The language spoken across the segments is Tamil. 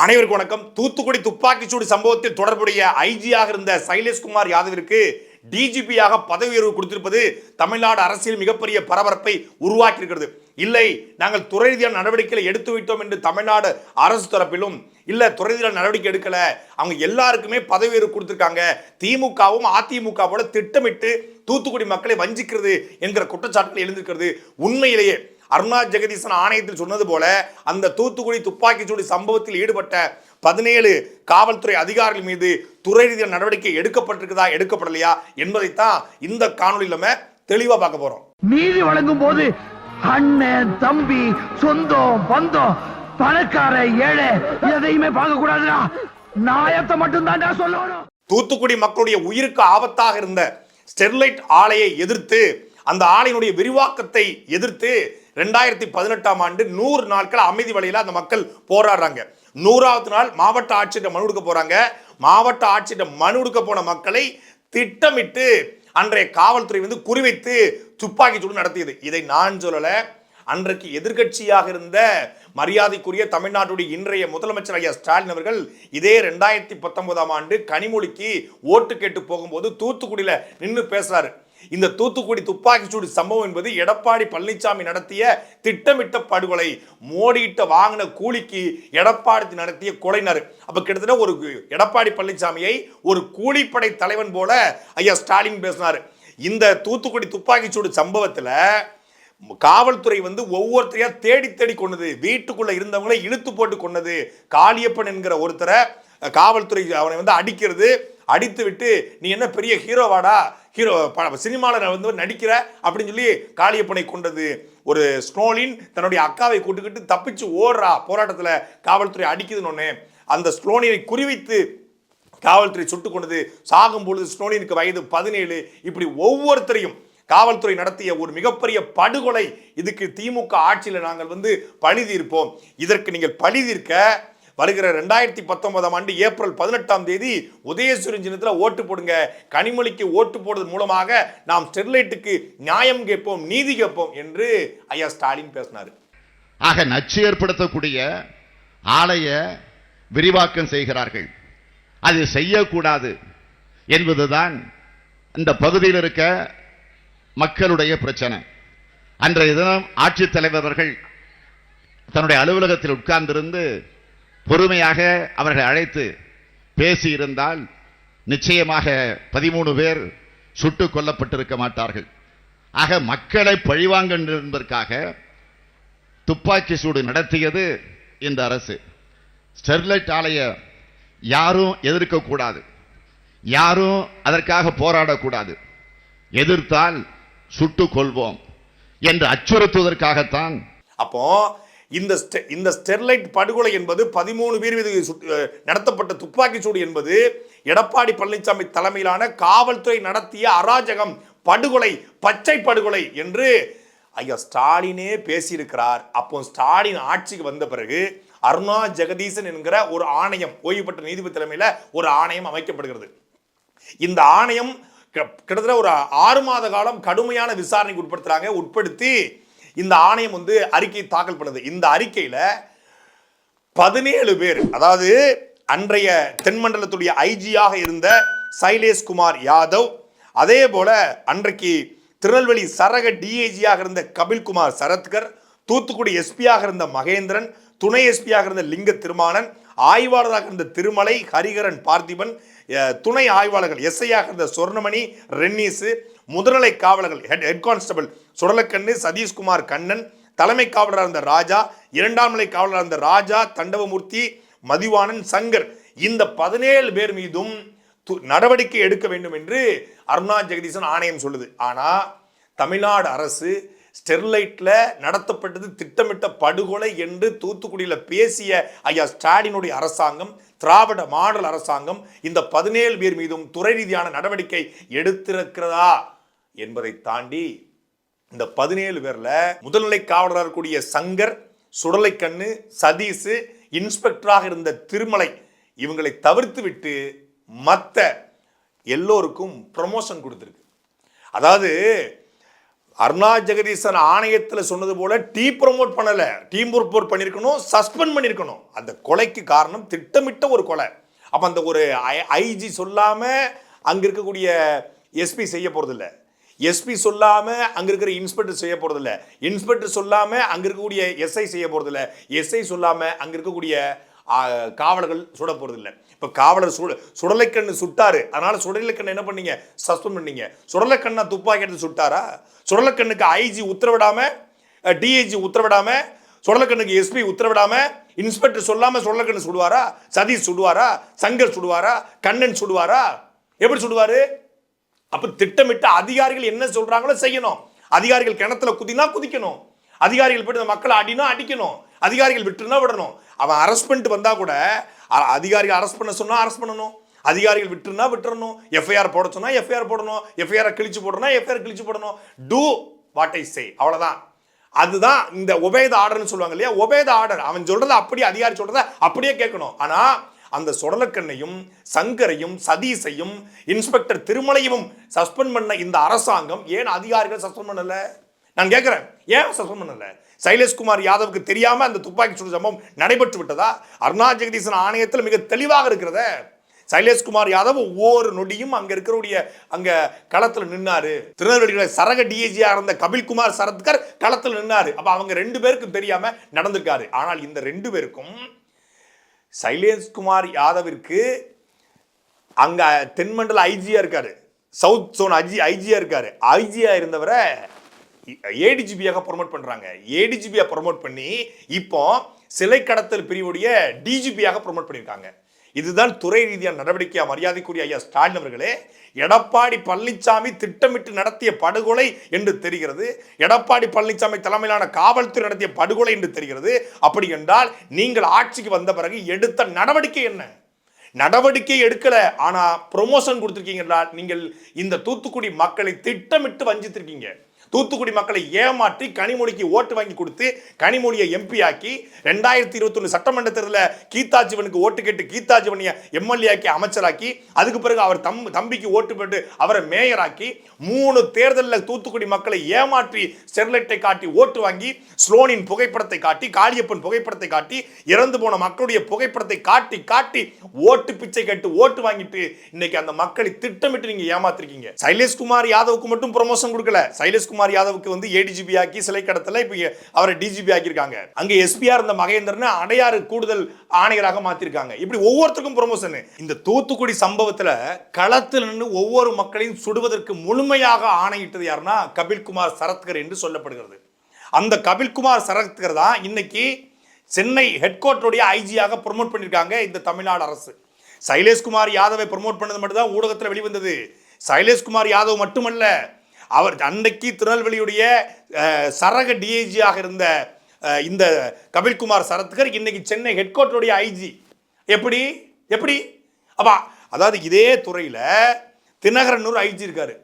அனைவருக்கும் வணக்கம். தூத்துக்குடி துப்பாக்கிச்சூடு சம்பவத்தில் தொடர்புடைய ஐஜியாக இருந்த சைலேஷ்குமார் யாதவிற்கு டிஜிபியாக பதவி உயர்வு கொடுத்திருப்பது தமிழ்நாடு அரசியல் மிகப்பெரிய பரபரப்பை உருவாக்கி இருக்கிறது இல்லை நாங்கள் துறை ரீதியான நடவடிக்கைகளை எடுத்து விட்டோம் என்று தமிழ்நாடு அரசு தரப்பிலும் இல்லை துறை ரீதியான நடவடிக்கை எடுக்கல. அவங்க எல்லாருக்குமே பதவி உயர்வு கொடுத்துருக்காங்க. திமுகவும் அதிமுகவோட திட்டமிட்டு தூத்துக்குடி மக்களை வஞ்சிக்கிறது என்கிற குற்றச்சாட்டுகள் எழுந்திருக்கிறது. உண்மையிலேயே அருணா ஜெகதீசன் ஆணையத்தில் சொன்னது போல அந்த தூத்துக்குடி துப்பாக்கிச்சூடு சம்பவத்தில் ஈடுபட்ட பதினேழு காவல்துறை அதிகாரிகள் மீது துறை ரீதியான நடவடிக்கை எடுக்கப்பட்டிருக்குதா எடுக்கப்படலையா என்பதைத்தான் இந்த காணொலியில் நம்ம தெளிவா பார்க்க போறோம். நீதி வழங்கும் போது அண்ணன் தம்பி சொந்தம் பந்தம் பணக்கார ஏழை எதையுமே பார்க்க கூடாதுடா. நாயத்தை மட்டும் தான்டா சொல்லணும். தூத்துக்குடி மக்களுடைய உயிருக்கு ஆபத்தாக இருந்த ஸ்டெர்லைட் ஆலையை எதிர்த்து அந்த ஆலையினுடைய விரிவாக்கத்தை எதிர்த்து ரெண்டாயிரத்தி பதினெட்டாம் ஆண்டு நூறு நாட்கள் அமைதி வழியில் அந்த மக்கள் போராடுறாங்க. நூறாவது நாள் மாவட்ட ஆட்சியிட்ட மனு கொடுக்க போறாங்க. மாவட்ட ஆட்சியிட்ட மனு கொடுக்க போன மக்களை திட்டமிட்டு அன்றைய காவல்துறை வந்து குறிவைத்து துப்பாக்கி சூடு நடத்தியது. இதை நான் சொல்லல. அன்றைக்கு எதிர்க்கட்சியாக இருந்த மரியாதைக்குரிய தமிழ்நாட்டுடைய இன்றைய முதலமைச்சர் ஐயா ஸ்டாலின் அவர்கள் இதே ரெண்டாயிரத்தி பத்தொன்பதாம் ஆண்டு கனிமொழிக்கு ஓட்டு கேட்டு போகும்போது தூத்துக்குடியில் நின்று பேசுறாரு. இந்த தூத்துக்குடி துப்பாக்கிச்சூடு சம்பவம் என்பது எடப்பாடி பழனிசாமி நடத்திய திட்டமிட்ட படுகொலை. மோடியிட்ட வாங்கின கூலிக்கு எடப்பாடி நடத்திய கொலைனர் அப்ப கிட்டத்தட்ட ஒரு எடப்பாடி பழனிசாமியை ஒரு கூலிப்படை தலைவன் போல ஐயா ஸ்டாலின் பேசினார். இந்த தூத்துக்குடி துப்பாக்கிச்சூடு சம்பவத்தில் காவல்துறை வந்து ஒவ்வொருத்தரையா தேடி தேடி கொண்டது. வீட்டுக்குள்ள இருந்தவங்களை இழுத்து போட்டு கொண்டது. காளியப்பன் என்கிற ஒருத்தரை காவல்துறை அவனை வந்து அடிக்கிறது அடித்து விட்டு நீ என்ன பெரிய ஹீரோவாடா ஹீரோ சினிமாவில் வந்து நடிக்கிற? அப்படின்னு சொல்லி காளியப்பனை கொண்டது. ஒரு ஸ்னோலின் தன்னுடைய அக்காவை கூட்டுக்கிட்டு தப்பிச்சு ஓடுறா போராட்டத்தில் காவல்துறை அடிக்குதுன்னு ஒன்று அந்த ஸ்னோலினை குறிவைத்து காவல்துறை சுட்டு கொண்டது. சாகும் பொழுது ஸ்னோலினுக்கு வயது பதினேழு. இப்படி ஒவ்வொருத்தரையும் காவல்துறை நடத்திய ஒரு மிகப்பெரிய படுகொலை. இதுக்கு திமுக ஆட்சியில் நாங்கள் வந்து பழி தீர்ப்போம். இதற்கு நீங்கள் பழி தீர்க்க வருகிற ரெண்டாயிரத்தி பத்தொன்பதாம் ஆண்டு ஏப்ரல் பதினெட்டாம் தேதி உதயசூரியன் சின்னத்தில் ஓட்டு போடுங்க. கனிமொழிக்கு ஓட்டு போடுறது மூலமாக நாம் ஸ்டெர்லைட்டுக்கு நியாயம் கேட்போம் நீதி கேட்போம் என்று ஐயா ஸ்டாலின் பேசினார். ஆக நச்சு ஏற்படுத்தக்கூடிய ஆலைய விரிவாக்கம் செய்கிறார்கள். அது செய்யக்கூடாது என்பதுதான் இந்த பகுதியில் இருக்க மக்களுடைய பிரச்சனை. அன்றைய தினம் ஆட்சித்தலைவர்கள் தன்னுடைய அலுவலகத்தில் உட்கார்ந்திருந்து பொறுமையாக அவர்களை அழைத்து பேசியிருந்தால் நிச்சயமாக பதிமூணு பேர் சுட்டுக் கொல்லப்பட்டிருக்க மாட்டார்கள். ஆக மக்களை பழிவாங்க என்பதற்காக துப்பாக்கி சூடு நடத்தியது இந்த அரசு. ஸ்டெர்லைட் ஆலைய யாரும் எதிர்க்கக்கூடாது யாரும் அதற்காக போராடக்கூடாது. எதிர்த்தால் சுட்டுக் கொள்வோம் என்று அச்சுறுத்துவதற்காகத்தான் அப்போ இந்த ஸ்டெ- இந்த ஸ்டெர்லைட் படுகொலை என்பது பதிமூணு பேர் மீது நடத்தப்பட்ட துப்பாக்கி சூடு என்பது எடப்பாடி பழனிசாமி தலைமையிலான காவல்துறை நடத்திய அராஜகம் படுகொலை பச்சை படுகொலை என்று ஐயா ஸ்டாலினே பேசியிருக்கிறார். அப்போ ஸ்டாலின் ஆட்சிக்கு வந்த பிறகு அருணா ஜெகதீசன் என்கிற ஒரு ஆணையம் ஓய்வு பெற்ற நீதிபதி தலைமையில் ஒரு ஆணையம் அமைக்கப்படுகிறது. இந்த ஆணையம் கிட்டத்தட்ட ஒரு ஆறு மாத காலம் கடுமையான விசாரணைக்கு உட்படுத்துகிறாங்க உட்படுத்தி இந்த ஆணையம் வந்து அறிக்கை தாக்கல் பண்ணுது இந்த அறிக்கையில் பதினேழு பேர் அதாவது அன்றைய தென்மண்டலத்துடைய ஐஜியாக இருந்த சைலேஷ் குமார் யாதவ் அதே போல அன்றைக்கு திருநெல்வேலி சரக டிஐஜியாக இருந்த கபில்குமார் சரத்கர் தூத்துக்குடி எஸ்பியாக இருந்த மகேந்திரன் துணை எஸ்பியாக இருந்த லிங்க திருமானன் ஆய்வாளராக இருந்த திருமலை ஹரிகரன் பார்த்திபன் துணை ஆய்வாளர்கள் எஸ்ஐயாக இருந்த சொர்ணமணி ரென்னீஸு முதுநிலை காவலர்கள் head head constable Sudalaikannu Sathishkumar Kannan தலைமை காவலராக இருந்த ராஜா இரண்டாம் நிலை காவலராக இருந்த ராஜா தண்டவமூர்த்தி மதிவாணன் சங்கர். இந்த பதினேழு பேர் மீதும் து- நடவடிக்கை எடுக்க வேண்டும் என்று அருணா ஜெகதீசன் ஆணையம் சொல்லுது. ஆனால் தமிழ்நாடு அரசு ஸ்டெர்லைட்டில் நடத்தப்பட்டது திட்டமிட்ட படுகொலை என்று தூத்துக்குடியில் பேசிய ஐயா ஸ்டாலினுடைய அரசாங்கம் திராவிட மாடல் அரசாங்கம் இந்த பதினேழு பேர் மீதும் துறை ரீதியான நடவடிக்கை எடுத்திருக்கிறதா? என்பதை தாண்டி இந்த பதினேழு பேர்ல முதல்நிலை காவலராக இருக்கக்கூடிய சங்கர் சுடலைக்கண்ணு சதீஷ் இன்ஸ்பெக்டராக இருந்த திருமலை இவங்களை தவிர்த்து விட்டு மற்ற எல்லோருக்கும் ப்ரமோஷன் கொடுத்துருக்கு. அதாவது அருணா ஜெகதீசன் ஆணையத்தில் சொன்னது போல டீ ப்ரொமோட் பண்ணலை. டீம் ரிப்போர்ட் பண்ணியிருக்கணும் சஸ்பெண்ட் பண்ணிருக்கணும். அந்த கொலைக்கு காரணம் திட்டமிட்ட ஒரு கொலை. அப்போ அந்த ஒரு ஐஜி சொல்லாமல் அங்கே இருக்கக்கூடிய எஸ்பி செய்ய போகிறதில்லை எஸ்பி சொல்லாமல் அங்கே இருக்கிற இன்ஸ்பெக்டர் செய்ய போகிறதில்ல இன்ஸ்பெக்டர் சொல்லாமல் அங்கே இருக்கக்கூடிய எஸ்ஐ செய்ய போகிறதில்ல எஸ்ஐ சொல்லாமல் அங்கே இருக்கக்கூடிய காவலர்கள் சுட போகிறதில்ல இப்போ காவலர் சுட சுடலைக்கண்ணு சுட்டாரு. அதனால் சுடலைக்கண்ணு என்ன பண்ணீங்க? சஸ்பெண்ட் பண்ணீங்க. சுடலைக்கண்ணா துப்பாக்கி எடுத்து சுட்டாரா? சுடலைக்கண்ணுக்கு ஐஜி உத்தரவிடாமல் டிஐஜி உத்தரவிடாமல் சுடலைக்கண்ணுக்கு எஸ்பி உத்தரவிடாம இன்ஸ்பெக்டர் சொல்லாம சுடலைக்கண்ணு சுடுவாரா? சதீஷ் சுடுவாரா? சங்கர் சுடுவாரா? கண்ணன் சுடுவாரா? எப்படி சுடுவாரு? அப்ப திட்டமிட்ட அதிகாரிகள் என்ன சொல்றாங்களோ செய்யணும். அதிகாரிகள் கிணத்துல குதினா குதிக்கணும். அதிகாரிகள் போயிட்டு இந்த மக்களை அடினா அடிக்கணும். அதிகாரிகள் விட்டுனா விடணும். அவன் அரெஸ்ட் பண்ணிட்டு வந்தா கூட அதிகாரிகள் அரெஸ்ட் பண்ண சொன்னா அரெஸ்ட் பண்ணணும். அதிகாரிகள் விட்டுருனா விட்டுறணும். எஃப்ஐஆர் போட சொன்னா எஃப்ஐஆர் போடணும். எஃப்ஐஆர் கிழிச்சு போடணும் எஃப்ஐஆர் கிழிச்சு போடணும். டூ வாட் ஐ சே அவ்வளவுதான். அதுதான் இந்த ஒபேத ஆர்டர்னு சொல்லுவாங்க இல்லையா? Obey the order. அவன் சொல்றத அப்படியே அதிகாரி சொல்றத அப்படியே கேட்கணும். ஆனா அந்த சுடலக்கண்ணையும் சங்கரையும் சதீஷையும் இன்ஸ்பெக்டர் திருமலையும் சஸ்பெண்ட் பண்ண இந்த அரசாங்கம் ஏன் அதிகாரிகள் சஸ்பெண்ட் பண்ணல? நான் கேட்குறேன் ஏன் சஸ்பெண்ட் பண்ணல? சைலேஷ்குமார் யாதவுக்கு தெரியாம அந்த துப்பாக்கி சுடு சம்பவம் நடைபெற்று விட்டதா? அருணா ஜெகதீசன் ஆணையத்தில் மிக தெளிவாக இருக்கிறத. சைலேஷ்குமார் யாதவ் ஒவ்வொரு நொடியும் அங்க இருக்கிறவுடைய அங்க களத்தில் நின்னாரு. திருநெல்வேலியில் சரக டிஐஜியா இருந்த கபில்குமார் சரத்கர் களத்தில் நின்னாரு. அப்ப அவங்க ரெண்டு பேருக்கும் தெரியாம நடந்திருக்காரு. ஆனால் இந்த ரெண்டு பேருக்கும் சைலேஷ்குமார் யாதவிற்கு அங்கே தென்மண்டல ஐஜியாக இருக்கார். சவுத் சோன் ஐஜி ஐஜியாக இருக்கார். ஐஜியாக இருந்தவரை ஏடிஜிபியாக ப்ரொமோட் பண்ணுறாங்க ஏடிஜிபியாக ப்ரொமோட் பண்ணி இப்போ சிலை கடத்தல் பிரிவுடைய டிஜிபியாக ப்ரொமோட் பண்ணியிருக்காங்க. இதுதான் துறை ரீதியான நடவடிக்கையாக மரியாதைக்குரிய ஐயா ஸ்டாலின் அவர்களே? எடப்பாடி பழனிசாமி திட்டமிட்டு நடத்திய படுகொலை என்று தெரிகிறது. எடப்பாடி பழனிசாமி தலைமையிலான காவல்துறை நடத்திய படுகொலை என்று தெரிகிறது. அப்படி என்றால் நீங்கள் ஆட்சிக்கு வந்த பிறகு எடுத்த நடவடிக்கை என்ன? நடவடிக்கை எடுக்கல. ஆனால் ப்ரொமோஷன் கொடுத்துருக்கீங்க என்றால் நீங்கள் இந்த தூத்துக்குடி மக்களை திட்டமிட்டு வஞ்சித்திருக்கீங்க. தூத்துக்குடி மக்களை ஏமாற்றி கனிமொழிக்கு ஓட்டு வாங்கி கொடுத்து கனிமொழியை எம்பி ஆக்கி ரெண்டாயிரத்தி இருபத்தொன்று சட்டமன்ற தேர்தலில் கீதாஜீவனுக்கு ஓட்டு கேட்டு கீதாஜீவனிய எம்எல்ஏ ஆக்கி அமைச்சராக்கி அதுக்கு பிறகு அவர் தம் தம்பிக்கு ஓட்டு போட்டு அவரை மேயராக்கி மூணு தேர்தலில் தூத்துக்குடி மக்களை ஏமாற்றி ஸ்டெர்லைட்டை காட்டி ஓட்டு வாங்கி ஸ்லோனின் புகைப்படத்தை காட்டி காளியப்பன் புகைப்படத்தை காட்டி இறந்து போன மக்களுடைய புகைப்படத்தை காட்டி காட்டி ஓட்டு பிச்சை கேட்டு ஓட்டு வாங்கிட்டு இன்னைக்கு அந்த மக்களை திட்டமிட்டு நீங்க ஏமாத்திருக்கீங்க. சைலேஷ்குமார் யாதவுக்கு மட்டும் ப்ரொமோஷன் கொடுக்கல. சைலேஷ்குமார் யாதவுக்கு வந்து ஏடிஜிபி ஆக்கி சிலை கடத்தல இப்ப அவரை டிஜிபி ஆக்கியிருக்காங்க. அங்க எஸ்பியா இருந்த மகேந்திரனை அடையாறு கூடுதல் ஆணையராக மாத்திருக்காங்க. இப்படி ஒவ்வொருத்தருக்கும் ப்ரொமோஷன் இந்த தூத்துக்குடி சம்பவத்துல களத்தில் நின்று ஒவ்வொரு மக்களையும் சுடுவதற்கு முழுமையாக ஆணையிட்டது யாருன்னா கபில்குமார் சரத்கர் என்று சொல்லப்படுகிறது. அந்த கபில்குமார் சரத்கர் தான் இன்னைக்கு சென்னை ஹெட் ஐஜியாக ப்ரொமோட் பண்ணியிருக்காங்க இந்த தமிழ்நாடு அரசு. சைலேஷ்குமார் யாதவை ப்ரொமோட் பண்ணது மட்டும்தான் ஊடகத்தில் வெளிவந்தது. சைலேஷ்குமார் யாதவ் மட்டுமல்ல அவர் அன்னைக்கு திருநெல்வேலியுடைய சரக டிஐஜியாக இருந்த இந்த கபில்குமார் சரத்கர் இன்னைக்கு சென்னை ஹெட் குவார்ட்டருடைய ஐஜி எப்படி? எப்படி? அப்பா அதாவது இதே துறையில் தினகரன் ஒரு ஐஜி இருக்காரு.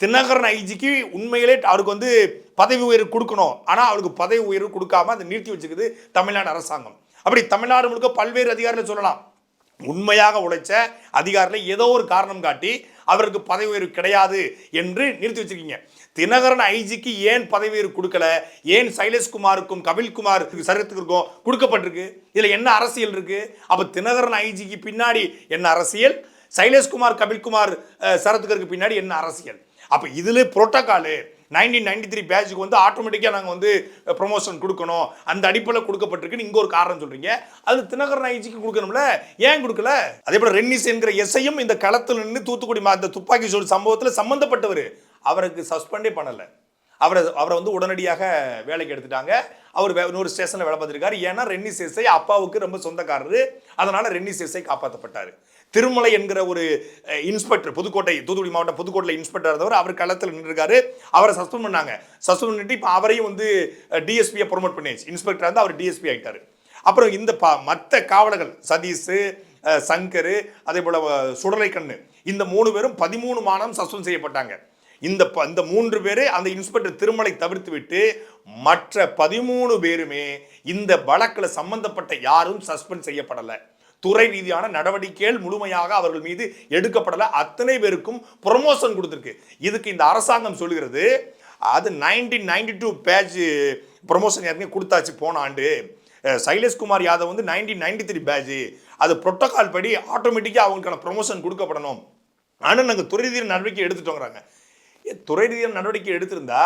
தினகரன் ஐஜிக்கு உண்மையிலே அவருக்கு வந்து பதவி உயர்வு கொடுக்கணும். ஆனால் அவருக்கு பதவி உயர்வு கொடுக்காம அதை நிறுத்தி வச்சுக்குது தமிழ்நாடு அரசாங்கம். அப்படி தமிழ்நாடு முழுக்க பல்வேறு அதிகாரிகள் சொல்லலாம். உண்மையாக உழைச்ச அதிகாரில் ஏதோ ஒரு காரணம் காட்டி அவருக்கு பதவி உயர்வு கிடையாது என்று நிறுத்தி வச்சிருக்கீங்க. தினகரன் ஐஜிக்கு ஏன் பதவி உயர்வு கொடுக்கல? ஏன் சைலேஷ்குமாருக்கும் கபில்குமார் சரத்துக்கும் கொடுக்கப்பட்டிருக்கு? இதில் என்ன அரசியல் இருக்கு? அப்போ தினகரன் ஐஜிக்கு பின்னாடி என்ன அரசியல்? சைலேஷ்குமார் கபில்குமார் சரத்துக்கருக்கு பின்னாடி என்ன அரசியல்? அப்போ இதில் புரோட்டோகாலு நைன்டீன் நைன்டி த்ரீ பேட்சுக்கு வந்து ஆட்டோமேட்டிக்காக நாங்கள் வந்து ப்ரொமோஷன் கொடுக்கணும். அந்த அடிப்படையில் கொடுக்கப்பட்டிருக்குன்னு இங்கே ஒரு காரணம் சொல்கிறீங்க அது தினகரன் ஐஜிக்கு கொடுக்கணும்ல? ஏன் கொடுக்கல? அதே போல் ரென்னிஸ் என்கிற எஸ்ஐயும் இந்த களத்தில் நின்று தூத்துக்குடி மா- துப்பாக்கி சூடு சம்பவத்தில் சம்மந்தப்பட்டவர் அவருக்கு சஸ்பெண்டே பண்ணலை. அவரை அவரை வந்து உடனடியாக வேலைக்கு எடுத்துட்டாங்க. அவர் வே- இன்னொரு ஸ்டேஷனில் வேலை பார்த்துருக்காரு ஏன்னா ரென்னி சேசை அப்பாவுக்கு ரொம்ப சொந்தக்காரரு. அதனால் ரென்னி சேசை காப்பாற்றப்பட்டார் திருமலை என்கிற ஒரு இன்ஸ்பெக்டர் புதுக்கோட்டை தூத்துக்குடி மாவட்டம் புதுக்கோட்டையில் இன்ஸ்பெக்டர் இருந்தவர் அவர் களத்தில் நின்றுருக்காரு அவரை சஸ்பெண்ட் பண்ணாங்க. சஸ்பெண்ட் பண்ணிட்டு இப்போ அவரையும் வந்து டிஎஸ்பியை ப்ரொமோட் பண்ணியாச்சு. இன்ஸ்பெக்டர் வந்து அவர் டிஎஸ்பி ஆகிட்டார் அப்புறம் இந்த பா மற்ற காவலர்கள் சதீஷ் சங்கர் அதே போல் சுடலை கண்ணு இந்த மூணு பேரும் பதிமூணு மாதம் சஸ்பெண்ட் செய்யப்பட்டாங்க. இந்த ப- இந்த மூன்று பேர் அந்த இன்ஸ்பெக்டர் திருமலை தவிர்த்து விட்டு மற்ற பதிமூணு பேருமே இந்த வழக்கில் சம்பந்தப்பட்ட யாரும் சஸ்பெண்ட் செய்யப்படலை. துறை ரீதியான நடவடிக்கைகள் முழுமையாக அவர்கள் மீது எடுக்கப்படலை. அத்தனை பேருக்கும் ப்ரொமோஷன் கொடுத்துருக்கு. இதுக்கு இந்த அரசாங்கம் சொல்கிறது அது nineteen ninety two batch promotion ஏற்கனவே கொடுத்தாச்சு போன ஆண்டு. சைலேஷ்குமார் யாதவ் வந்து நைன்டீன் நைன்டி த்ரீ பேட்ச் அது ப்ரோட்டோகால் படி ஆட்டோமேட்டிக்காக அவங்களுக்கான ப்ரொமோஷன் கொடுக்கப்படணும். ஆனால் நாங்கள் துறை ரீதியான நடவடிக்கை எடுத்துட்டோங்கிறாங்க துறை ரீதியான நடவடிக்கை எடுத்திருந்தா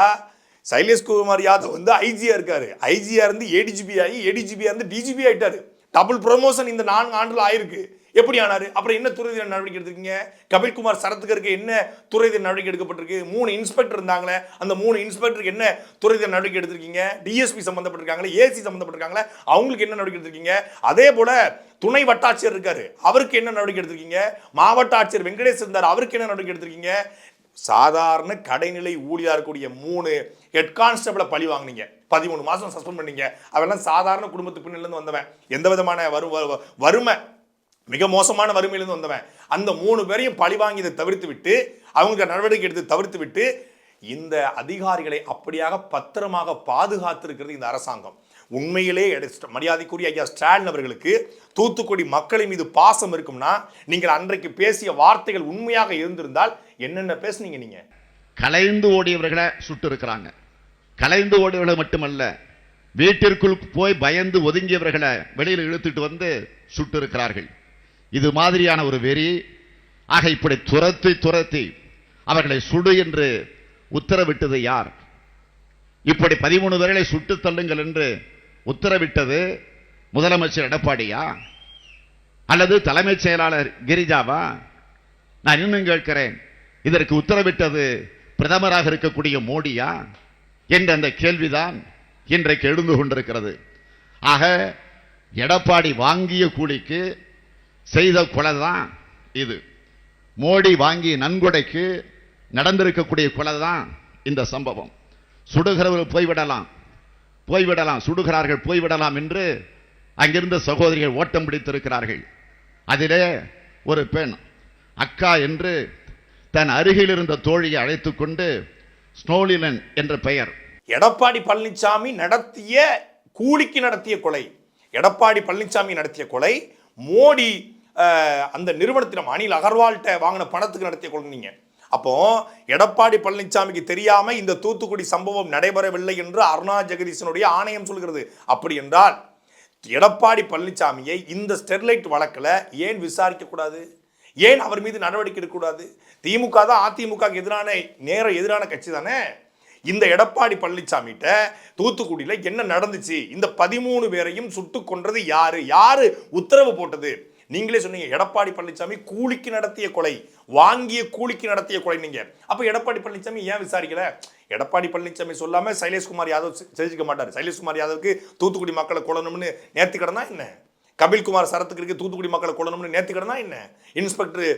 சைலேஷ்குமார் யாதவ் வந்து ஐஜியாக இருக்கார். ஐஜியாக இருந்து ஏடிஜிபி ஆகி ஏடிஜிபியாக இருந்து டிஜிபி ஆகிட்டார் டபுள் ப்ரொமோஷன் இந்த நான்கு ஆண்டுல ஆயிருக்கு. எப்படி ஆனாரு? அப்புறம் என்ன துறை நடவடிக்கை எடுத்திருக்கீங்க? கபில்குமார் சரத்துக்கருக்கு என்ன துறை நடவடிக்கை எடுக்கப்பட்டிருக்கு? மூணு இன்ஸ்பெக்டர் இருந்தாங்களே அந்த மூணு இன்ஸ்பெக்டருக்கு என்ன துறை நடவடிக்கை எடுத்திருக்கீங்க? டிஎஸ்பி சம்மந்தப்பட்டிருக்காங்களே ஏசி சம்மந்தப்பட்டிருக்காங்களே அவங்களுக்கு என்ன நடவடிக்கை எடுத்திருக்கீங்க? அதே போல துணை வட்டாட்சியர் இருக்காரு அவருக்கு என்ன நடவடிக்கை எடுத்திருக்கீங்க? மாவட்ட ஆட்சியர் வெங்கடேஷ் இருந்தார் அவருக்கு என்ன நடவடிக்கை எடுத்திருக்கீங்க? சாதாரண கடைநிலை ஊழியா இருக்கக்கூடிய மூணு ஹெட் கான்ஸ்டபிளை பழி வாங்குனீங்க. பதிமூணு மாசம் சஸ்பெண்ட் பண்ணீங்க. அவெல்லாம் சாதாரண குடும்பத்து பின்னிலிருந்து வந்தவன். எந்த விதமான வரு வறுமை மிக மோசமான வறுமையிலிருந்து வந்தவன். அந்த மூணு பேரையும் பழி வாங்கியதை தவிர்த்து விட்டு அவங்க நடவடிக்கை எடுத்து தவிர்த்து விட்டு இந்த அதிகாரிகளை அப்படியாக பத்திரமாக பாதுகாத்திருக்கிறது இந்த அரசாங்கம். உண்மையிலே மரியாதைக்குரிய ஐயா ஸ்டாலின் அவர்களுக்கு தூத்துக்குடி மக்களின் மீது பாசம் இருக்கும்னா நீங்கள் அன்றைக்கு பேசிய வார்த்தைகள் உண்மையாக இருந்திருந்தால் என்னென்ன பேசுனீங்க நீங்க? கலைந்து ஓடியவர்களை சுட்டு இருக்கிறாங்க. கலைந்து ஓடியவர்களை மட்டுமல்ல வீட்டிற்குள் போய் பயந்து ஒதுங்கியவர்களை வெளியில் இழுத்துட்டு வந்து சுட்டு இருக்கிறார்கள். இது மாதிரியான ஒரு வெறி. ஆக இப்படி துரத்தி துரத்தி அவர்களை சுடு என்று உத்தரவிட்டது யார்? இப்படி பதிமூணு பேர்களை சுட்டு தள்ளுங்கள் என்று உத்தரவிட்டது முதலமைச்சர் எடப்பாடியா? அல்லது தலைமைச் செயலாளர் கிரிஜாவா? நான் இன்னும் கேட்கிறேன் இதற்கு உத்தரவிட்டது பிரதமராக இருக்கக்கூடிய மோடியா? என்ற அந்த கேள்விதான் இன்றைக்கு எழுந்து கொண்டிருக்கிறது. ஆக எடப்பாடி வாங்கிய கூலிக்கு செய்த கொலை தான் இது. மோடி வாங்கிய நன்கொடைக்கு நடந்திருக்கக்கூடிய கொலை தான் இந்த சம்பவம். சுடுகிறவர் போய்விடலாம். போய்விடலாம் சுடுகிறார்கள் போய்விடலாம் என்று அங்கிருந்த சகோதரிகள் ஓட்டம் பிடித்திருக்கிறார்கள். அதிலே ஒரு பெண் அக்கா என்று தன் அருகில் இருந்த தோழியை அழைத்து கொண்டு ஸ்னோலினன் என்ற பெயர். எடப்பாடி பழனிசாமி நடத்திய கூலிக்கு நடத்திய கொலை எடப்பாடி பழனிசாமி நடத்திய கொலை மோடி அந்த நிறுவனத்திடம் அனில் அகர்வால்கிட்ட வாங்கின பணத்துக்கு நடத்திய கொலை நீங்கள் அப்போ எடப்பாடி பழனிசாமிக்கு தெரியாம இந்த தூத்துக்குடி சம்பவம் நடைபெறவில்லை என்று அருணா ஜெகதீசனுடைய ஆணையம் சொல்கிறது. அப்படி என்றால் எடப்பாடி பழனிசாமியை இந்த ஸ்டெர்லைட் வழக்கில் ஏன் விசாரிக்க கூடாது? ஏன் அவர் மீது நடவடிக்கை எடுக்கக்கூடாது திமுக தான் அதிமுக எதிரான நேர எதிரான கட்சி தானே? இந்த எடப்பாடி பழனிசாமிகிட்ட தூத்துக்குடியில் என்ன நடந்துச்சு? இந்த பதிமூணு பேரையும் சுட்டு கொன்றது யாரு? யாரு உத்தரவு போட்டது? நீங்களே சொன்னீங்க எடப்பாடி பழனிசாமி கூலிக்கு நடத்திய கொலை வாங்கிய கூலிக்கு நடத்திய கொலை நீங்க. அப்போ எடப்பாடி பழனிசாமி ஏன் விசாரிக்கல? எடப்பாடி பழனிசாமி சொல்லாமல் சைலேஷ்குமார் யாதவ் செஞ்சுக்க மாட்டார். சைலேஷ்குமார் யாதவுக்கு தூத்துக்குடி மக்களை கொள்ளணும்னு நேர்த்தி கடனா என்ன? கபில்குமார் சரத்துக்கு இருக்கு தூத்துக்குடி மக்களை கொள்ளணும்னு நேர்த்தி கடனா என்ன? இன்ஸ்பெக்டர்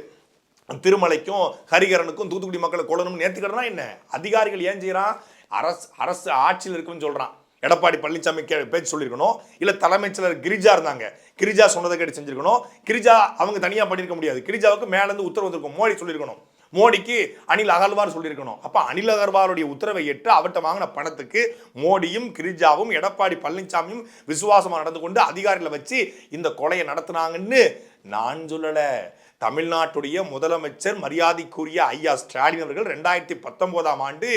திருமலைக்கும் ஹரிகரனுக்கும் தூத்துக்குடி மக்களை கொல்லணும்னு நேர்த்திக்கிறனா என்ன? அதிகாரிகள் ஏன் செய்கிறான் அரசு அரசு ஆட்சியில் இருக்குன்னு சொல்கிறான் எடப்பாடி பழனிசாமி கே பேச்சு சொல்லியிருக்கணும். இல்லை தலைமைச் செயலர் கிரிஜா இருந்தாங்க. கிரிஜா சொன்னதை கேட்டு செஞ்சிருக்கணும். கிரிஜா அவங்க தனியாக பண்ணியிருக்க முடியாது. கிரிஜாவுக்கு மேலேருந்து உத்தரவு வந்திருக்கும். மோடி சொல்லியிருக்கணும் மோடிக்கு அனில் அகர்வால் சொல்லியிருக்கணும் அப்போ அனில் அகர்வாலுடைய உத்தரவை ஏற்று அவர்கிட்ட வாங்கின பணத்துக்கு மோடியும் கிரிஜாவும் எடப்பாடி பழனிசாமியும் விசுவாசமாக நடந்து கொண்டு அதிகாரிகளை வச்சு இந்த கொலையை நடத்துனாங்கன்னு நான் சொல்லலை. தமிழ்நாட்டுடைய முதலமைச்சர் மரியாதைக்குரிய ஐயா ஸ்டாலின் அவர்கள் ரெண்டாயிரத்தி பத்தொன்பதாம் ஆண்டு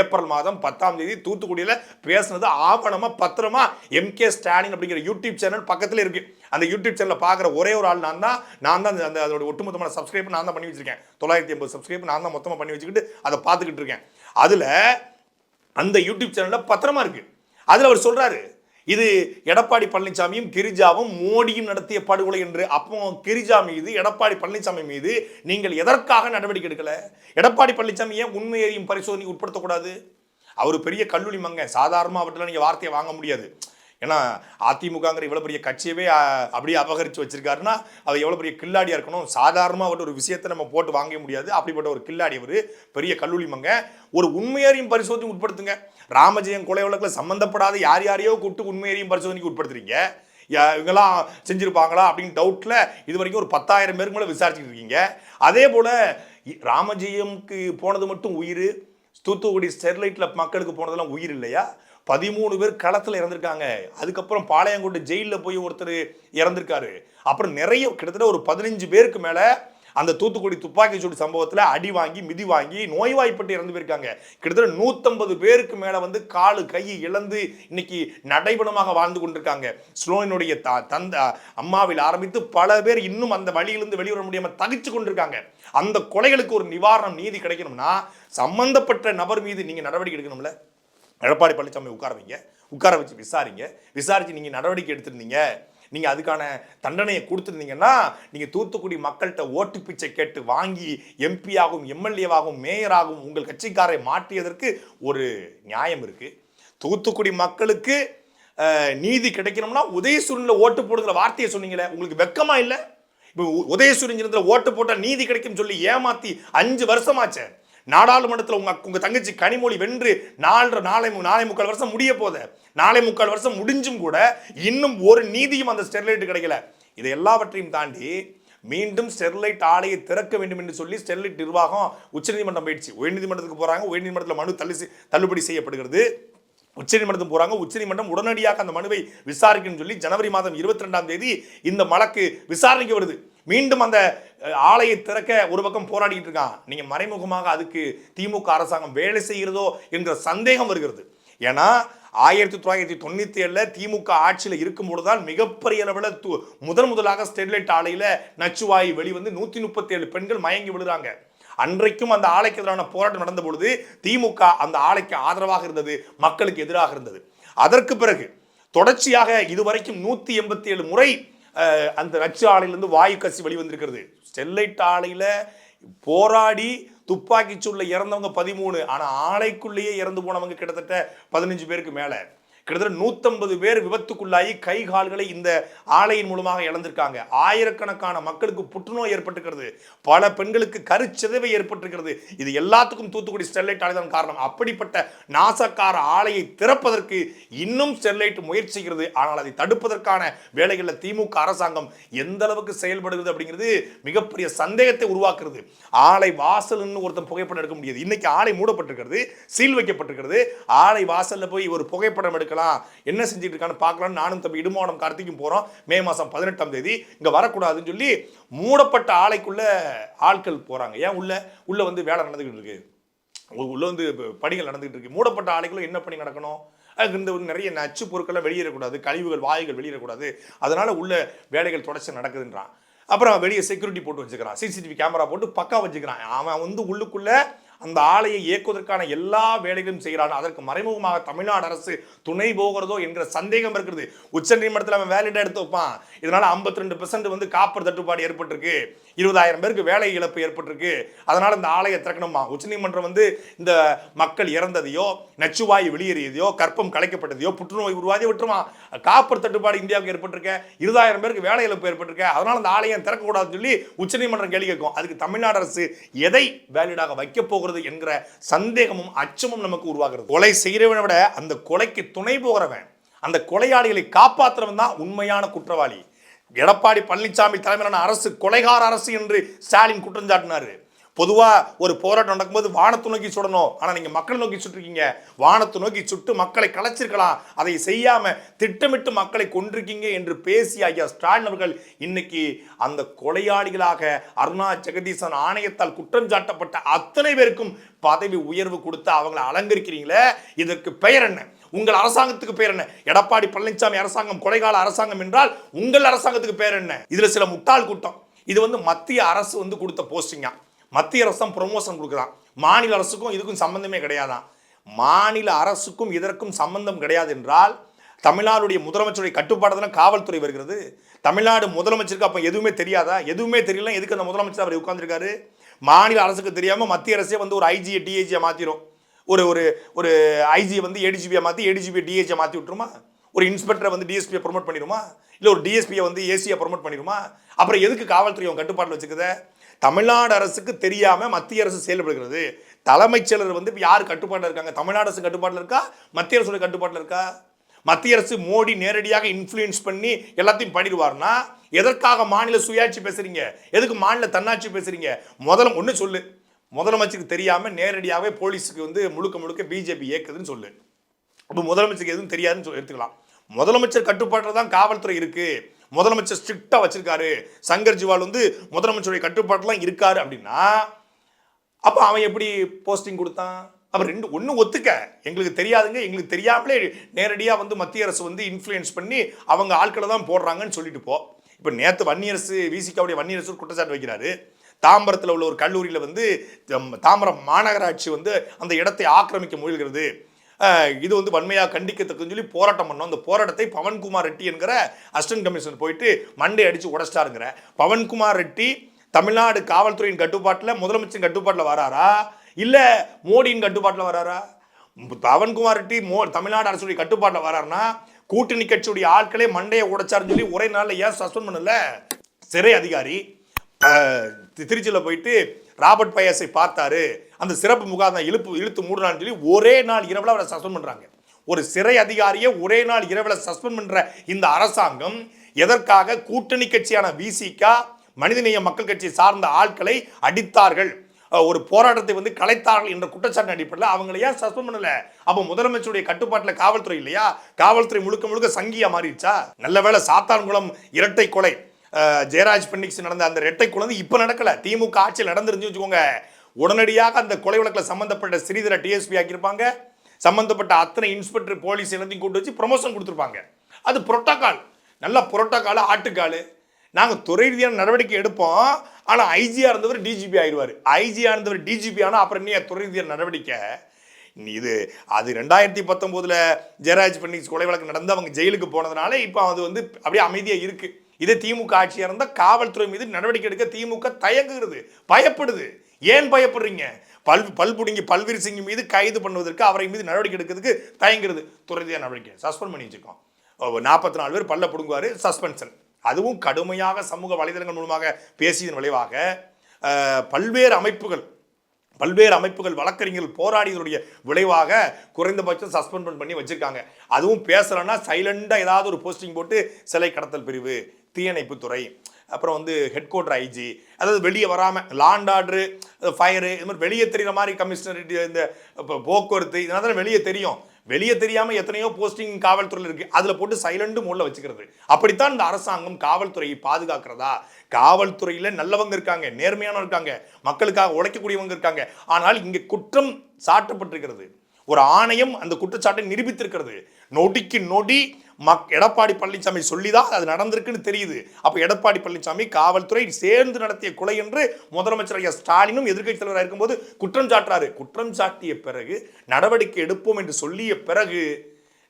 ஏப்ரல் மாதம் பத்தாம் தேதி தூத்துக்குடியில் பேசுனது ஆவணமாக பத்திரமா எம் கே ஸ்டாலின் அப்படிங்கிற யூடியூப் சேனல் பக்கத்தில் இருக்குது அந்த யூடியூப் சேனலில் பார்க்குற ஒரே ஒரு ஆள் நான் தான் நான் தான் அந்த- அதோட ஒட்டுமொத்தமான சப்ஸ்கிரைப் நான் தான் பண்ணி வச்சிருக்கேன். தொள்ளாயிரத்தி எண்பது சப்ஸ்கிரைப் நான் தான் மொத்தமாக பண்ணி வச்சுக்கிட்டு அதை பார்த்துக்கிட்டு இருக்கேன். அதில் அந்த யூடியூப் சேனலில் பத்திரமா இருக்கு. அதில் அவர் சொல்கிறாரு இது எடப்பாடி பழனிசாமியும் கிரிஜாவும் மோடியும் நடத்திய படுகொலை என்று. அப்போ கிரிஜா மீது எடப்பாடி பழனிசாமி மீது நீங்கள் எதற்காக நடவடிக்கை எடுக்கல? எடப்பாடி பழனிசாமி ஏன் உண்மையையும் பரிசோதனைக்கு உட்படுத்தக்கூடாது? அவர் பெரிய கல்லூரி மங்க சாதாரணமாக அவர்கிட்ட நீங்கள் வார்த்தையை வாங்க முடியாது. ஏன்னா அதிமுகங்கிற இவ்வளோ பெரிய கட்சியவே அப்படியே அபகரித்து வச்சிருக்காருன்னா அது எவ்வளோ பெரிய கில்லாடியாக இருக்கணும்? சாதாரணமாக அவர்கிட்ட ஒரு விஷயத்தை நம்ம போட்டு வாங்க முடியாது. அப்படிப்பட்ட ஒரு கில்லாடி அவர் பெரிய கல்லூரி மங்க. ஒரு உண்மையாரையும் பரிசோதனை உட்படுத்துங்க. ராமஜெயம் கொலை வழக்கில் சம்மந்தப்படாத யார் யாரையோ கூப்பிட்டு உண்மையாரையும் பரிசோதனைக்கு உட்படுத்துறீங்க. யா- இவங்கெல்லாம் செஞ்சுருப்பாங்களா அப்படின்னு டவுட்டில் இது வரைக்கும் ஒரு பத்தாயிரம் பேருக்கு மேலே விசாரிச்சுட்டு இருக்கீங்க. அதே போல் இ- ராமஜெயம்க்கு போனது மட்டும் உயிர். தூத்துக்குடி ஸ்டெர்லைட்டில் மக்களுக்கு போனதெல்லாம் உயிர் இல்லையா? பதிமூணு பேர் களத்தில் இறந்துருக்காங்க. அதுக்கப்புறம் பாளையங்கோட்டை ஜெயிலில் போய் ஒருத்தர் இறந்துருக்காரு. அப்புறம் நிறைய கிட்டத்தட்ட ஒரு பதினஞ்சு பேருக்கு மேலே அந்த தூத்துக்குடி துப்பாக்கி சூடு சம்பவத்தில் அடி வாங்கி மிதி வாங்கி நோய்வாய்ப்பட்டு இறந்து போயிருக்காங்க. கிட்டத்தட்ட நூற்றம்பது பேருக்கு மேலே வந்து காலு கை இழந்து இன்னைக்கு நடைபணமாக வாழ்ந்து கொண்டிருக்காங்க. ஸ்லோனினுடைய த- தந்த அம்மாவில் ஆரம்பித்து பல பேர் இன்னும் அந்த வழியிலிருந்து வெளிவர முடியாமல் தகிச்சு கொண்டிருக்காங்க. அந்த கொலைகளுக்கு ஒரு நிவாரணம் நீதி கிடைக்கணும்னா சம்பந்தப்பட்ட நபர் மீது நீங்கள் நடவடிக்கை எடுக்கணும்ல? எடப்பாடி பழனிசாமி உட்கார வைங்க உட்கார வச்சு விசாரிங்க. விசாரித்து நீங்கள் நடவடிக்கை எடுத்திருந்தீங்க. நீங்கள் அதுக்கான தண்டனையை கொடுத்துருந்தீங்கன்னா நீங்கள் தூத்துக்குடி மக்கள்கிட்ட ஓட்டு பிச்சை கேட்டு வாங்கி எம்பியாகவும் எம்எல்ஏவாகவும் மேயராகவும் உங்கள் கட்சிக்காரை மாற்றியதற்கு ஒரு நியாயம் இருக்குது தூத்துக்குடி மக்களுக்கு நீதி கிடைக்கணும்னா உதயசூரனில் ஓட்டு போடுங்கிற வார்த்தையை சொன்னீங்களே உங்களுக்கு வெக்கமாக இல்லை? இப்போ உதயசூரியன் ஓட்டு போட்டால் நீதி கிடைக்கும்னு சொல்லி ஏமாற்றி அஞ்சு வருஷமாச்சே. நாடாளுமன்றத்தில் உங்கள் உங்கள் தங்கச்சி கனிமொழி வென்று நாலரை நாளை மு- நாளை முக்கால் வருஷம் முடிய போத. நாளை முக்கால் வருஷம் முடிஞ்சும் கூட இன்னும் ஒரு நீதியும் அந்த ஸ்டெர்லைட் கிடைக்கல. இது எல்லாவற்றையும் தாண்டி மீண்டும் ஸ்டெர்லைட் ஆலையை திறக்க வேண்டும் என்று சொல்லி ஸ்டெர்லைட் நிர்வாகம் உச்சநீதிமன்றம் போயிடுச்சு. உயர்நீதிமன்றத்துக்கு போகிறாங்க உயர்நீதிமன்றத்தில் மனு தள்ளி தள்ளுபடி செய்யப்படுகிறது. உச்சநீதிமன்றத்துக்கு போகிறாங்க உச்சநீதிமன்றம் உடனடியாக அந்த மனுவை விசாரிக்கணும்னு சொல்லி ஜனவரி மாதம் இருபத்தி ரெண்டாம் தேதி இந்த வழக்கு விசாரணைக்கு வருது. மீண்டும் அந்த ஆலையை திறக்க ஒரு பக்கம் போராடிட்டு இருக்கான். நீங்க மறைமுகமாக அதுக்கு திமுக அரசாங்கம் வேலை செய்கிறதோ என்ற சந்தேகம் வருகிறது. ஏன்னா ஆயிரத்தி தொள்ளாயிரத்தி தொண்ணூத்தி ஏழுல திமுக ஆட்சியில் இருக்கும்போது தான் மிகப்பெரிய அளவில் து- முதன் முதலாக ஸ்டெர்லைட் ஆலையில நச்சுவாயு வெளிவந்து நூத்தி முப்பத்தி ஏழு பெண்கள் மயங்கி விழுறாங்க. அன்றைக்கும் அந்த ஆலைக்கு எதிரான போராட்டம் நடந்த பொழுது திமுக அந்த ஆலைக்கு ஆதரவாக இருந்தது மக்களுக்கு எதிராக இருந்தது. அதற்கு பிறகு தொடர்ச்சியாக இதுவரைக்கும் நூத்தி எண்பத்தி ஏழு முறை அந்த நச்சு ஆலையிலேருந்து வாயு கசி வெளிவந்திருக்கிறது. ஸ்டெர்லைட் ஆலையில் போராடி துப்பாக்கி சூடில் இறந்தவங்க பதிமூணு. ஆனால் ஆலைக்குள்ளேயே இறந்து போனவங்க கிட்டத்தட்ட பதினஞ்சு பேருக்கு மேலே. கிட்டத்தட்ட நூற்றம்பது பேர் விபத்துக்குள்ளாகி கை கால்களை இந்த ஆலையின் மூலமாக இழந்திருக்காங்க. ஆயிரக்கணக்கான மக்களுக்கு புற்றுநோய் ஏற்பட்டிருக்கிறது. பல பெண்களுக்கு கருச்சிதைவை ஏற்பட்டிருக்கிறது. இது எல்லாத்துக்கும் தூத்துக்குடி ஸ்டெர்லைட் ஆலை தான் காரணம். அப்படிப்பட்ட நாசக்கார ஆலையை திறப்பதற்கு இன்னும் ஸ்டெர்லைட் முயற்சிக்கிறது. ஆனால் அதை தடுப்பதற்கான வேலைகளில் திமுக அரசாங்கம் எந்த அளவுக்கு செயல்படுகிறது அப்படிங்கிறது மிகப்பெரிய சந்தேகத்தை உருவாக்குறது ஆலை வாசல்னு ஒருத்தன் புகைப்படம் எடுக்க முடியாது. இன்னைக்கு ஆலை மூடப்பட்டிருக்கிறது சீல் வைக்கப்பட்டிருக்கிறது. ஆலை வாசலில் போய் ஒரு புகைப்படம் எடுக்கலாம். என்ன செஞ்சுட்டு இருக்கான்னு பார்க்கலாம்னு நானும் தம்பி இடுமானம் கார்த்திக்கும் போகிறோம் மே மாதம் பதினெட்டாம் தேதி. இங்கே வரக்கூடாதுன்னு சொல்லி மூடப்பட்ட ஆலைக்குள்ளே ஆட்கள் போகிறாங்க ஏன் உள்ளே? உள்ளே வந்து வேலை நடந்துக்கிட்டு இருக்குது உள்ளே வந்து பணிகள் நடந்துகிட்டு இருக்கு மூடப்பட்ட ஆலைக்குள்ளே என்ன பணி நடக்கணும்? அதுக்கு இந்த நிறைய நச்சு பொருட்கள்லாம் வெளியேறக்கூடாது. கழிவுகள் வாயுகள் வெளியேறக்கூடாது. அதனால் உள்ள வேலைகள் தொடர்ச்சி நடக்குதுன்றான். அப்புறம் வெளியே செக்யூரிட்டி போட்டு வச்சுக்கிறான். சிசிடிவி கேமரா போட்டு பக்கா வச்சுக்கிறான். அவன் வந்து உள்ளுக்குள்ளே அந்த ஆலையை இயக்குவதற்கான எல்லா வேலைகளும் செய்கிறான். அதற்கு மறைமுகமாக தமிழ்நாடு அரசு துணை போகிறதோ என்கிற சந்தேகம் இருக்கிறது. உச்சநீதிமன்றத்தில் அவன் வேலையிட்டா எடுத்து வைப்பான். இதனால 52% ரெண்டு வந்து காப்பர் தட்டுப்பாடு ஏற்பட்டிருக்கு. இருபதாயிரம் பேருக்கு வேலை இழப்பு ஏற்பட்டிருக்கு. அதனால் இந்த ஆலையை திறக்கணுமா? உச்சநீதிமன்றம் வந்து இந்த மக்கள் இறந்ததையோ நச்சுவாய் வெளியேறியதையோ கற்பம் கலைக்கப்பட்டதையோ புற்றுநோய் உருவாதி விட்டுருமா? காப்பர் தட்டுப்பாடு இந்தியாவுக்கு ஏற்பட்டிருக்க. இருபதாயிரம் பேருக்கு வேலை இழப்பு ஏற்பட்டிருக்க. அதனால் இந்த ஆலையை திறக்கக்கூடாதுன்னு சொல்லி உச்சநீதிமன்றம் கேள்வி கேட்கும். அதுக்கு தமிழ்நாடு அரசு எதை வேலிடாக வைக்க போகிறது என்கிற சந்தேகமும் அச்சமும் நமக்கு உருவாகிறது. கொலை செய்கிறவனை விட அந்த கொலைக்கு துணை போகிறவன் அந்த கொலையாளிகளை காப்பாற்றுறவன் தான் உண்மையான குற்றவாளி. எடப்பாடி பழனிசாமி தலைமையிலான அரசு கொலைகார அரசு என்று ஸ்டாலின் குற்றம் சாட்டினார். பொதுவாக ஒரு போராட்டம் நடக்கும்போது வானத்தை நோக்கி சுடணும். ஆனால் நீங்கள் மக்களை நோக்கி சுட்டிருக்கீங்க. வானத்தை நோக்கி சுட்டு மக்களை கலைச்சிருக்கலாம். அதை செய்யாமல் திட்டமிட்டு மக்களை கொண்டிருக்கீங்க என்று பேசிய ஐயா ஸ்டாலின் அவர்கள் இன்னைக்கு அந்த கொலையாளிகளாக அருணா ஜெகதீசன் ஆணையத்தால் குற்றம் சாட்டப்பட்ட அத்தனை பேருக்கும் பதவி உயர்வு கொடுத்து அவங்களை அலங்கரிக்கிறீங்களே. இதற்கு பெயர் என்ன? உங்கள் அரசாங்கத்துக்கு பேர் என்ன? எடப்பாடி பழனிசாமி அரசாங்கம் கொடைகால அரசாங்கம் என்றால் உங்கள் அரசாங்கத்துக்கு பேர் என்ன? இதில் சில முட்டாள் கூட்டம். இது வந்து மத்திய அரசு வந்து கொடுத்த போஸ்டிங்கா மத்திய அரசு தான் ப்ரொமோஷன் கொடுக்குறான் மாநில அரசுக்கும் இதுக்கும் சம்பந்தமே கிடையாதான். மாநில அரசுக்கும் இதற்கும் சம்பந்தம் கிடையாது என்றால் தமிழ்நாடுடைய முதலமைச்சருடைய கட்டுப்பாடு காவல்துறை வருகிறது? தமிழ்நாடு முதலமைச்சருக்கு அப்போ எதுவுமே தெரியாதா? எதுவுமே தெரியல எதுக்கு அந்த முதலமைச்சர் அவர் உட்காந்துருக்காரு மாநில அரசுக்கு தெரியாமல் மத்திய அரசே வந்து ஒரு ஐஜியை டிஐஜியை மாற்றிடும் ஒரு ஒரு ஒரு ஐஜியை வந்து ஏடிஜிபியை மாற்றி ஏடிஜிபியை டிஹெச்சை மாற்றி விட்டுருமா? ஒரு இன்ஸ்பெக்டரை வந்து டிஎஸ்பியை ப்ரொமோட் பண்ணிடுமா? இல்லை ஒரு டிஎஸ்பியை வந்து ஏசியை ப்ரொமோட் பண்ணிடுமா? அப்புறம் எதுக்கு காவல்துறை கட்டுப்பாட்டில் வச்சுக்குத? தமிழ்நாடு அரசுக்கு தெரியாமல் மத்திய அரசு செயல்படுகிறது. தலைமைச் செயலர் வந்து இப்போ யார் கட்டுப்பாட்டில் இருக்காங்க? தமிழ்நாடு அரசு கட்டுப்பாட்டில் இருக்கா? மத்திய அரசோட கட்டுப்பாட்டில் இருக்கா? மத்திய அரசு மோடி நேரடியாக இன்ஃப்ளூயன்ஸ் பண்ணி எல்லாத்தையும் பண்ணிடுவார்னா எதற்காக மாநில சுயாட்சி பேசுறீங்க? எதுக்கு மாநில தன்னாட்சி பேசுறீங்க? முதல்ல ஒன்று சொல்லு. முதலமைச்சருக்கு தெரியாமல் நேரடியாகவே போலீஸுக்கு வந்து முழுக்க முழுக்க பிஜேபி இயக்குதுன்னு சொல்லு. அப்போ முதலமைச்சருக்கு எதுவும் தெரியாதுன்னு சொல்லி எடுத்துக்கலாம். முதலமைச்சர் கட்டுப்பாட்டில் தான் காவல்துறை இருக்குது முதலமைச்சர் ஸ்ட்ரிக்டாக வச்சிருக்காரு. சங்கர் ஜிவால் வந்து முதலமைச்சருடைய கட்டுப்பாட்டெலாம் இருக்காரு அப்படின்னா அப்போ அவன் எப்படி போஸ்டிங் கொடுத்தான்? அப்போ ரெண்டு ஒன்றும் ஒத்துக்க. எங்களுக்கு தெரியாதுங்க. எங்களுக்கு தெரியாமலே நேரடியாக வந்து மத்திய அரசு வந்து இன்ஃப்ளூயன்ஸ் பண்ணி அவங்க ஆட்களை தான் போடுறாங்கன்னு சொல்லிட்டு போ. இப்போ நேற்று வன்னியரசு விசிகாவுடைய வன்னியரசு குற்றச்சாட்டு வைக்கிறாரு. தாம்பரத்தில் உள்ள ஒரு கல்லூரியில் வந்து தம், தாம்பரம் மாநகராட்சி வந்து அந்த இடத்தை ஆக்கிரமிக்க முயல்கிறது. இது வந்து வன்மையாக கண்டிக்கத்தக்குன்னு சொல்லி போராட்டம் பண்ணோம். அந்த போராட்டத்தை பவன்குமார் ரெட்டி என்கிற அசிஸ்டன்ட் கமிஷனர் போயிட்டு மண்டை அடிச்சு உடச்சிட்டாருங்கிற. பவன்குமார் ரெட்டி தமிழ்நாடு காவல்துறையின் கட்டுப்பாட்டில் முதலமைச்சரின் கட்டுப்பாட்டில் வராரா? இல்லை மோடியின் கட்டுப்பாட்டில் வராரா? பவன்குமார் ரெட்டி மோ தமிழ்நாடு அரசுடைய கட்டுப்பாட்டில் வராருன்னா கூட்டணி கட்சியுடைய ஆட்களே மண்டையை உடைச்சாருன்னு சொல்லி ஒரே நாளில் ஏன் சஸ்பெண்ட் பண்ணல? சிறை அதிகாரி திருச்சியில் போயிட்டு ராபர்ட் பயஸை பார்த்தாரு. அந்த சிறப்பு முகாந்தான் இழுப்பு இழுத்து மூடுறான்னு சொல்லி ஒரே நாள் இரவில் அவரை சஸ்பெண்ட் பண்ணுறாங்க ஒரு சிறை அதிகாரியை ஒரே நாள் இரவில் சஸ்பெண்ட் பண்ணுற இந்த அரசாங்கம் எதற்காக கூட்டணி கட்சியான விசிகா மனிதநேய மக்கள் கட்சி சார்ந்த ஆட்களை அடித்தார்கள். ஒரு போராட்டத்தை வந்து கலைத்தார்கள் என்ற குற்றச்சாட்டு அடிப்படையில் அவங்களை ஏன் சஸ்பெண்ட் பண்ணல? அப்போ முதலமைச்சருடைய கட்டுப்பாட்டில் காவல்துறை இல்லையா? காவல்துறை முழுக்க முழுக்க சங்கியா மாறிடுச்சா? நல்ல வேளை சாத்தான்குளம் இரட்டை கொலை. ஜெயராஜ் பெண்ணிக்ஸ் நடந்த அந்த ரெட்டை குழந்தை இப்போ நடக்கல. திமுக ஆட்சியில் நடந்துருந்து வச்சுக்கோங்க. உடனடியாக அந்த கொலை வழக்கில் சம்மந்தப்பட்ட ஸ்ரீதர டிஎஸ்பி ஆக்கியிருப்பாங்க. சம்மந்தப்பட்ட அத்தனை இன்ஸ்பெக்டர் போலீஸ் எல்லாத்தையும் கூட்டு வச்சு ப்ரொமோஷன் கொடுத்துருப்பாங்க. அது புரோட்டோக்கால். நல்ல புரோட்டோக்கால் ஆட்டுக்கால். நாங்கள் துறை ரீதியான நடவடிக்கை எடுப்போம். ஆனால் ஐஜியாக இருந்தவர் டிஜிபி ஆயிடுவார் ஐஜியாக இருந்தவர் டிஜிபி ஆனால் அப்புறம் நீ துறை ரீதியான நடவடிக்கை? நீ இது அது ரெண்டாயிரத்தி பத்தொம்போதில் ஜெயராஜ் பெண்ணிக்ஸ் கொலை வழக்கு நடந்து அவங்க ஜெயிலுக்கு போனதுனால இப்போ அது வந்து அப்படியே அமைதியாக இருக்குது இதே திமுக ஆட்சியாக இருந்தால் காவல்துறை மீது நடவடிக்கை எடுக்க திமுக தயங்குகிறது பயப்படுது. ஏன் பயப்படுறீங்க? பல் பல்புடுங்கி பல்வீர் சிங் மீது கைது பண்ணுவதற்கு அவரை மீது நடவடிக்கை எடுக்கிறதுக்கு தயங்குறது துறை நடவடிக்கை. சஸ்பெண்ட் பண்ணி வச்சுக்கோம் நாற்பத்தி நாலு பேர் பல்ல பிடுங்குவார் சஸ்பென்ஷன் அதுவும் கடுமையாக சமூக வலைதளங்கள் மூலமாக பேசியதன் விளைவாக பல்வேறு அமைப்புகள் பல்வேறு அமைப்புகள் வழக்கறிஞர்கள் போராடியதனுடைய விளைவாக குறைந்தபட்சம் சஸ்பெண்ட் பண்ணி வச்சுருக்காங்க. அதுவும் பேசுகிறேன்னா சைலண்டாக ஏதாவது ஒரு போஸ்டிங் போட்டு சிலை கடத்தல் பிரிவு. தீயணைப்புத்துறை அப்புறம் வந்து ஹெட் குவார்டர் ஐஜி அதாவது வெளியே வராமல் லாண்ட் ஆர்டரு ஃபயரு இது மாதிரி வெளியே தெரிகிற மாதிரி கமிஷனர் இந்த இப்போ போக்குவரத்து இதனால தான் வெளியே தெரியும். வெளியே தெரியாமல் எத்தனையோ போஸ்டிங் காவல்துறையில் இருக்குது அதில் போட்டு சைலண்ட்டு மோடில் வச்சுக்கிறது. அப்படித்தான் இந்த அரசாங்கம் காவல்துறையை பாதுகாக்கிறதா? காவல்துறையில் நல்லவங்க இருக்காங்க நேர்மையானவங்க இருக்காங்க மக்களுக்காக உழைக்கக்கூடியவங்க இருக்காங்க. ஆனால் இங்கே குற்றம் சாட்டப்பட்டிருக்கிறது. ஒரு ஆணையம் அந்த குற்றச்சாட்டை நிரூபித்திருக்கிறது. நொடிக்கு நொடி மக் எடப்பாடி பழனிசாமி சொல்லிதான் அது நடந்திருக்குன்னு தெரியுது. அப்போ எடப்பாடி பழனிசாமி காவல்துறை சேர்ந்து நடத்திய கொலை என்று முதலமைச்சர் ஐயா ஸ்டாலினும் எதிர்க்கட்சி தலைவராக இருக்கும்போது குற்றம் சாட்டுறாரு. குற்றம் சாட்டிய பிறகு நடவடிக்கை எடுப்போம் என்று சொல்லிய பிறகு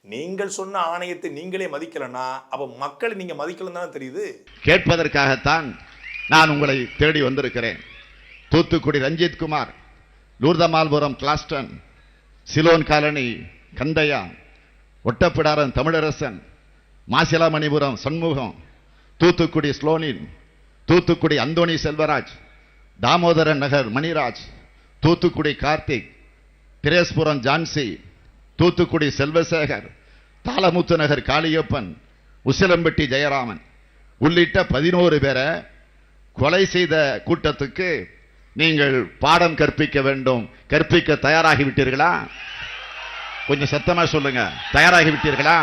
நீங்கள் சொன்ன ஆணையத்தை நீங்களே மதிக்கலன்னா அப்போ மக்களை நீங்க மதிக்கலன்னு தானே தெரியுது. கேட்பதற்காகத்தான் நான் உங்களை தேடி வந்திருக்கிறேன். Thoothukudi Ranjith Kumar Lourdammalpuram Gladston Ceylon colony Kandaiah Ottapidaram Tamilarasan Masilamanipuram Shanmugam Thoothukudi ஸ்லோனின் Thoothukudi Anthony Selvaraj Damodaran Nagar Maniraj Thoothukudi Karthik பிரேஸ்புரம் Jhansi Thoothukudi Selvasekar Thalamuthu Nagar Kaliyappan Usilampatti Jayaraman. உள்ளிட்ட பதினோரு பேரை கொலை செய்த கூட்டத்துக்கு நீங்கள் பாடம் கற்பிக்க வேண்டும் கற்பிக்க தயாராகிவிட்டீர்களா? கொஞ்சம் சத்தமா சொல்லுங்க. தயாராகி விட்டீர்களா?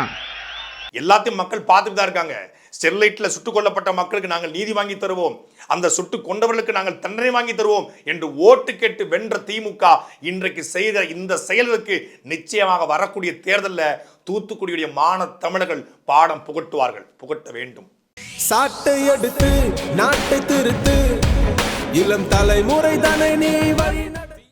எல்லாத்தையும் மக்கள் பார்த்துட்டு தான் இருக்காங்க. ஸ்டெர்லைட்ல சுட்டுக் கொல்லப்பட்ட மக்களுக்கு நாங்கள் நீதி வாங்கி தருவோம். அந்த சுட்டு கொண்டவர்களுக்கு நாங்கள் தண்டனை வாங்கி தருவோம் என்று ஓட்டு கேட்டு வென்ற திமுக இன்றைக்கு செய்த இந்த செயலுக்கு நிச்சயமாக வரக்கூடிய தேர்தலில் தூத்துக்குடியுடைய மான தமிழர்கள் பாடம் புகட்டுவார்கள். புகட்ட வேண்டும். சாட்டை எடுத்து நாட்டை திருத்து. இளம் தலைமுறை தானே நீ வழி